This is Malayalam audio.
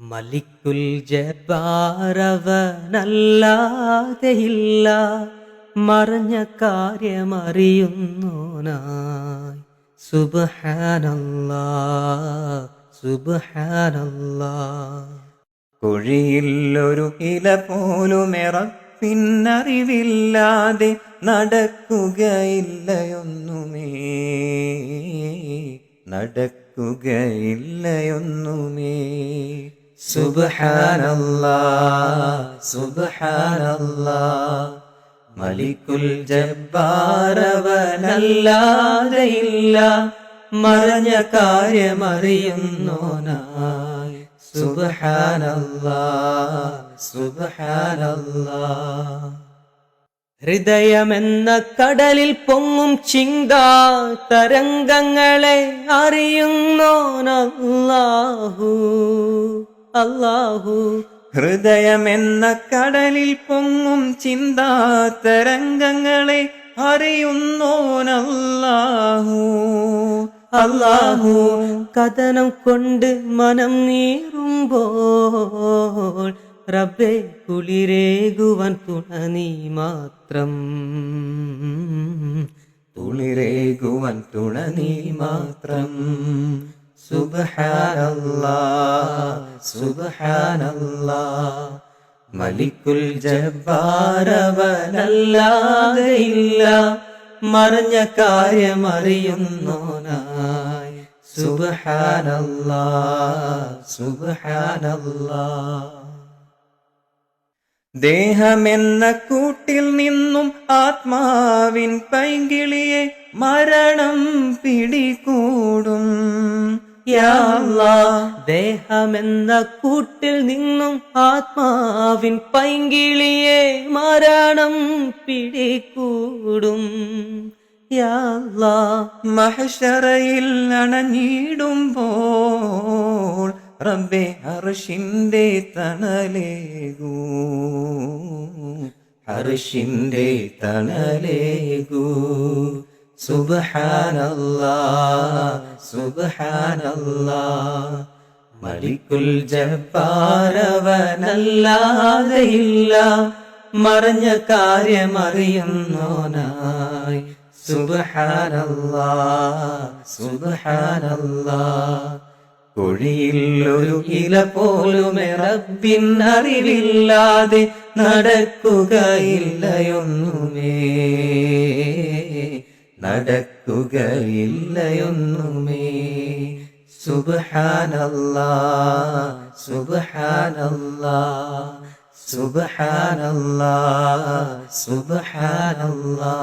മലിക്കുൽ ജബ്ബാറവനല്ലാതെയില്ല മറഞ്ഞ കാര്യമറിയുന്നോനായി. സുബഹാനല്ല സുബ്ഹാനല്ലാ കുഴിയിലൊരു ഇല പോലും പോലുമിറപ്പിന്നറിവില്ലാതെ നടക്കുകയില്ലയൊന്നുമേ നടക്കുകയില്ലയൊന്നുമേ. സുബ്ഹാനല്ലാ സുബ്ഹാനല്ലാ മറഞ്ഞ കാര്യമറിയുന്നോനായി ഹൃദയമെന്ന കടലിൽ പൊങ്ങും ചിങ്കാ തരംഗങ്ങളെ അറിയുന്നോനല്ലാഹു അല്ലാഹു ഹൃദയമെന്ന കടലിൽ പൊങ്ങും ചിന്താ തരംഗങ്ങളെ അറിയുന്നോനല്ലാഹു. അല്ലാഹു കഥനം കൊണ്ട് മനം നീറുമ്പോൾ റബ്ബെ കുളിരേകുവൻ തുണ നീ മാത്രം. തുളിരേകുവൻ തുണ നീ മാത്രം. സുബ്ഹാനല്ലാ. സുബ്ഹാനല്ലാ. മലിക്കുൽ ജബ്ബാരവനല്ലാതെയില്ല. മറിഞ്ഞ കാര്യമറിയുന്നോനായി സുബ്ഹാനല്ലാ സുബ്ഹാനല്ലാ. ദേഹമെന്ന കൂട്ടിൽ നിന്നും ആത്മാവിൻ പൈങ്കിളിയെ മരണം പിടികൂടും. ദേഹമെന്ന കൂട്ടിൽ നിന്നും ആത്മാവിൻ പൈങ്കിളിയെ മരണം പിടികൂടും. മഹശറയിൽ അണഞ്ഞിടുമ്പോൾ റബ്ബെ ഹർഷിന്റെ തണലേകൂ. ഹർഷിന്റെ തണലേകൂ. സുബ്ഹാനല്ലാ മറിഞ്ഞ മലിക്കുൽ ജബ്ബാരവനല്ലാതെയില്ല മറഞ്ഞ കാര്യമറിയുന്നോനായി സുബ്ഹാനല്ലാ സുബ്ഹാനല്ലാ കുഴിയിൽ ഒരു ഇല പോലും റബ്ബിൻ അറിവില്ലാതെ നടക്കുകയില്ലയൊന്നുമേ നടക്കുകയില്ലയൊന്നുമേ. സുബ്ഹാനല്ലാ സുബ്ഹാനല്ലാ സുബ്ഹാനല്ലാ സുബ്ഹാനല്ലാ